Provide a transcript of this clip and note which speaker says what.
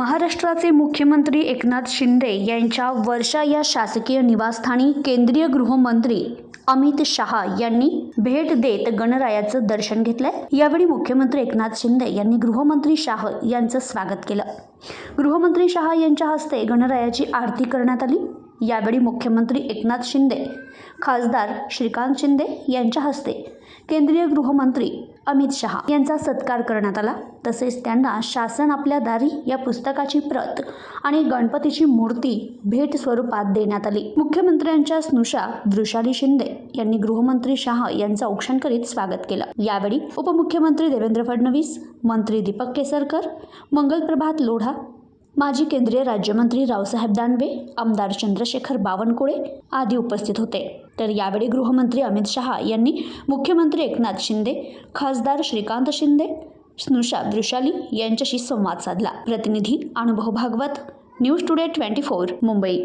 Speaker 1: महाराष्ट्राचे मुख्यमंत्री एकनाथ शिंदे यांच्या वर्षा या शासकीय निवासस्थानी केंद्रीय गृहमंत्री अमित शहा यांनी भेट देत गणरायाचं दर्शन घेतलंय. यावेळी मुख्यमंत्री एकनाथ शिंदे यांनी गृहमंत्री शाह यांचं स्वागत केलं. गृहमंत्री शहा यांच्या हस्ते गणरायाची आरती करण्यात आली. यावेळी मुख्यमंत्री एकनाथ शिंदे खासदार श्रीकांत शिंदे यांच्या हस्ते केंद्रीय गृहमंत्री अमित शहा यांचा सत्कार करण्यात आला. तसेच त्यांना शासन आपल्या दारी या पुस्तकाची प्रत आणि गणपतीची मूर्ती भेट स्वरूपात देण्यात आली. मुख्यमंत्र्यांच्या स्नुषा वृषाली शिंदे यांनी गृहमंत्री शहा यांचं औक्षण करीत स्वागत केलं. यावेळी उपमुख्यमंत्री देवेंद्र फडणवीस मंत्री दीपक केसरकर मंगलप्रभात लोढा माजी केंद्रीय राज्यमंत्री रावसाहेब दानवे आमदार चंद्रशेखर बावनकुळे आदी उपस्थित होते. तर यावेळी गृहमंत्री अमित शहा यांनी मुख्यमंत्री एकनाथ शिंदे खासदार श्रीकांत शिंदे स्नुषा वृषाली यांच्याशी संवाद साधला. प्रतिनिधी Anubhav Bhagwat news today twenty four Mumbai.